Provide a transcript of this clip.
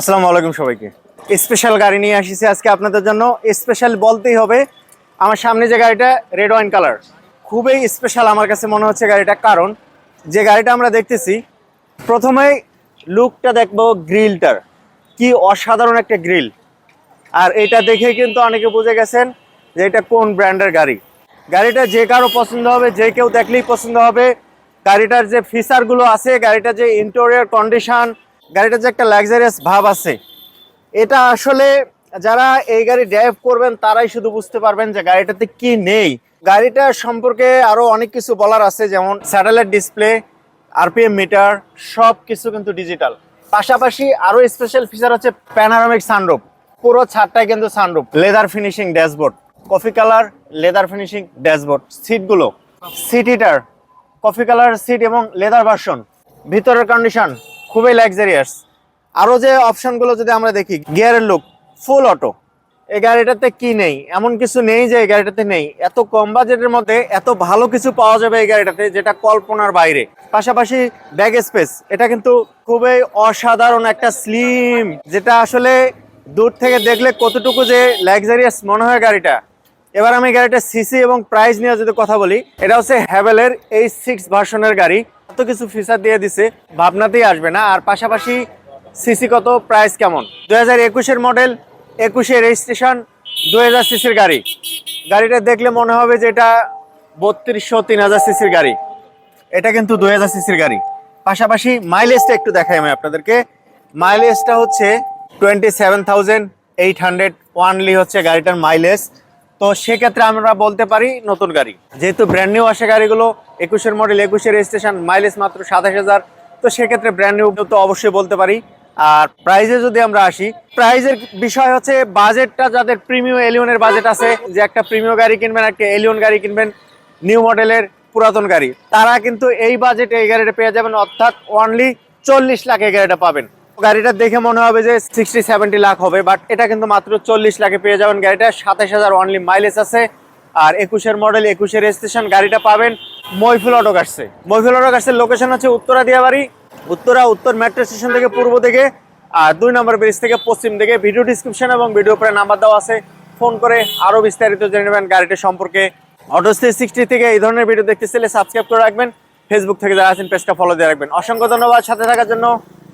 আসসালামু আলাইকুম সবাইকে। স্পেশাল গাড়ি নিয়ে আসিছি আজকে আপনাদের জন্য। স্পেশাল বলতেই হবে, আমার সামনে যে গাড়িটা রেড ওয়াইন কালার খুবই স্পেশাল আমার কাছে মনে হচ্ছে গাড়িটা, কারণ যে গাড়িটা আমরা দেখতেছি, প্রথমেই লুকটা দেখব গ্রিলটার কি অসাধারণ একটা গ্রিল আর এটা দেখে কিন্তু অনেকে বুঝে গেছেন যে এটা কোন ব্র্যান্ডের গাড়ি। গাড়িটা যে কারও পছন্দ হবে, যে কেউ দেখলেই পছন্দ হবে। গাড়িটার যে ফিচারগুলো আছে, গাড়িটার যে ইন্টেরিয়র কন্ডিশন গাড়িটার যে একটা লাক্সারিয়াস ভাব আছে। এটা আসলে যারা এই গাড়ি ড্রাইভ করবেন, তারাই শুধু বুঝতে পারবেন যে গাড়িটাতে কি নেই। গাড়িটা সম্পর্কে আরও অনেক কিছু বলার আছে, যেমন স্যাটেলাইট ডিসপ্লে আরপিএম মিটার সব কিছু কিন্তু ডিজিটাল পাশাপাশি আরও স্পেশাল ফিচার হচ্ছে প্যানারামিক সানরুফ পুরো ছাদটাই কিন্তু sunroof leather finishing dashboard coffee colour leather finishing dashboard সিটগুলো seat heater coffee colour seat এবং লেদার ভার্সন ভিতরের কন্ডিশন খুবই লাক্সারিয়াস আরও যে অপশনগুলো যদি আমরা দেখি, গিয়ারের লুক ফুল অটো এই গাড়িটাতে কি নেই? এমন কিছু নেই যে এই গাড়িটাতে নেই। এত কম বাজেটের মধ্যে এত ভালো কিছু পাওয়া যাবে এই গাড়িটাতে, যেটা কল্পনার বাইরে। পাশাপাশি ব্যাগ স্পেস এটা কিন্তু খুবই অসাধারণ একটা স্লিম যেটা আসলে দূর থেকে দেখলে কতটুকু যে লাক্সারিয়াস মনে হয় গাড়িটা। এবার আমি গাড়িটা সিসি এবং প্রাইস নিয়ে যদি কথা বলি, এটা হচ্ছে হ্যাভেলের এই সিক্স ভার্সনের গাড়ি। এত কিছু ফিচার দিয়ে দিছে, ভাবনাতেই আসবে না। আর পাশাপাশি সিসি কত প্রাইস কেমন? দু হাজার একুশের মডেল একুশে রেজিস্ট্রেশন দুই হাজার সিসির গাড়ি। গাড়িটা দেখলে মনে হবে যে এটা বত্রিশশো, তিন হাজার সিসির গাড়ি। এটা কিন্তু দু হাজার সিসির গাড়ি। পাশাপাশি মাইলেজটা একটু দেখাই আমি আপনাদেরকে। মাইলেজটা হচ্ছে twenty seven thousand eight hundred only হচ্ছে গাড়িটার মাইলেজ তো সেক্ষেত্রে আমরা বলতে পারি নতুন গাড়ি। যেহেতু ব্র্যান্ড নিউ আসে গাড়িগুলো, একুশের মডেল একুশের রেজিস্ট্রেশন মাইলেজ মাত্র সাতাশ হাজার। তো সেক্ষেত্রে ব্র্যান্ড নিউ তো অবশ্যই বলতে পারি। আর প্রাইজে যদি আমরা আসি প্রাইজের বিষয় হচ্ছে বাজেটটা যাদের প্রিমিয়াম এলিয়নের বাজেট আছে, যে একটা প্রিমিয়াম গাড়ি কিনবেন, একটা এলিয়ন গাড়ি কিনবেন নিউ মডেলের পুরাতন গাড়ি, তারা কিন্তু এই বাজেটে এই গাড়িটা পেয়ে যাবেন, অর্থাৎ অনলি চল্লিশ লাখ এই গাড়িটা পাবেন। গাড়িটা দেখে মনে হবে যে সিক্সটি সেভেন্টি লাখ হবে বাট এটা কিন্তু মাত্র চল্লিশ লাখে পেয়ে যাবেন গাড়িটা। সাতাশ হাজার অনলি মাইলেজ আছে। আর একুশের মডেল একুশের রেজিস্ট্রেশন গাড়িটা পাবেন মৈফুল অটো কাটছে মৈফুল অটো কাটছে লোকেশন হচ্ছে উত্তরা দিয়াবাড়ি। উত্তরা, উত্তর মেট্রো স্টেশন থেকে পূর্ব দিকে আর দুই নম্বর ব্রিজ থেকে পশ্চিম দিকে। ভিডিও ডিসক্রিপশন এবং ভিডিও পরে নাম্বার দেওয়া আছে। ফোন করে আরও বিস্তারিত জেনে নেবেন গাড়িটা সম্পর্কে। অটো থ্রি সিক্সটি থেকে এই ধরনের ভিডিও দেখতে চাইলে সাবস্ক্রাইব করে রাখবেন। ফেসবুক থেকে যারা আছেন পেজটা ফলো দিয়ে রাখবেন। অসংখ্য ধন্যবাদ সাথে থাকার জন্য।